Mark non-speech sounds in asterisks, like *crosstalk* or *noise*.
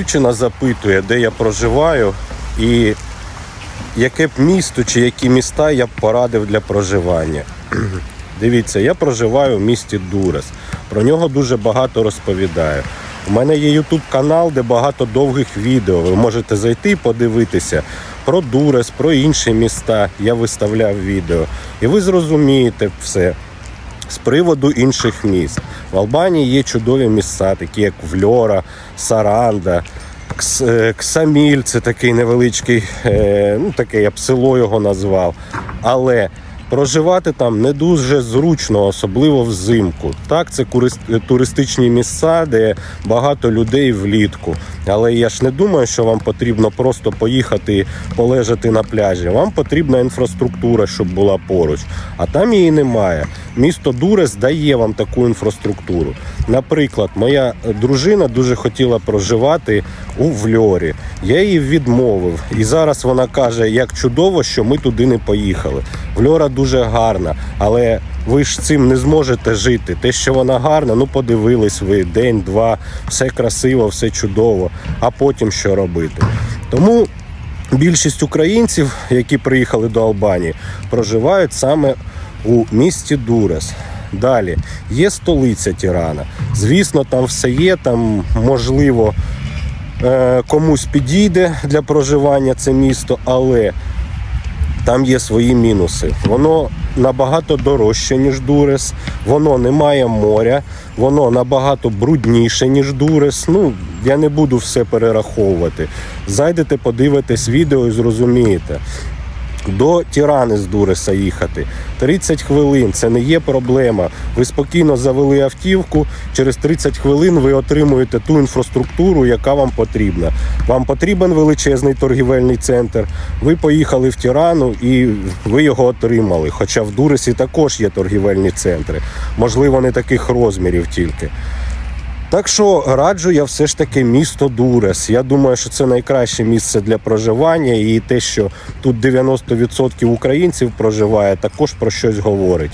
Дівчина запитує, де я проживаю і яке б місто чи які міста я б порадив для проживання. *clears throat* Дивіться, я проживаю в місті Дурес. Про нього дуже багато розповідаю. У мене є YouTube канал, де багато довгих відео. Ви можете зайти і подивитися про Дурес, про інші міста. Я виставляв відео. І ви зрозумієте все з приводу інших міст. В Албанії є чудові місця, такі як Вльора, Саранда, е, Ксаміль, це такий невеличкий, е, ну таке я б село його назвав. Але проживати там не дуже зручно, особливо взимку. Так, це туристичні місця, де багато людей влітку. Але я ж не думаю, що вам потрібно просто поїхати полежати на пляжі. Вам потрібна інфраструктура, щоб була поруч. А там її немає. Місто Дурес дає вам таку інфраструктуру. Наприклад, моя дружина дуже хотіла проживати у Вльорі. Я її відмовив. І зараз вона каже, як чудово, що ми туди не поїхали. Вльора дуже гарна, але ви ж цим не зможете жити. Те, що вона гарна, ну подивились ви день, два, все красиво, все чудово. А потім що робити? Тому більшість українців, які приїхали до Албанії, проживають саме у місті Дурес. Далі є столиця Тірана. Звісно, там все є, там можливо е, комусь підійде для проживання це місто, але там є свої мінуси. Воно набагато дорожче, ніж Дурес, воно не має моря, воно набагато брудніше, ніж Дурес. Ну, я не буду все перераховувати. Зайдете, подивитесь відео і зрозумієте. До Тірани з Дуреса їхати 30 хвилин. Це не є проблема. Ви спокійно завели автівку. Через 30 хвилин ви отримуєте ту інфраструктуру, яка вам потрібна. Вам потрібен величезний торгівельний центр. Ви поїхали в Тірану і ви його отримали. Хоча в Дуресі також є торгівельні центри. Можливо, не таких розмірів тільки. Так що раджу я все ж таки місто Дурес. Я думаю, що це найкраще місце для проживання, і те, що тут 90% українців проживає, також про щось говорить.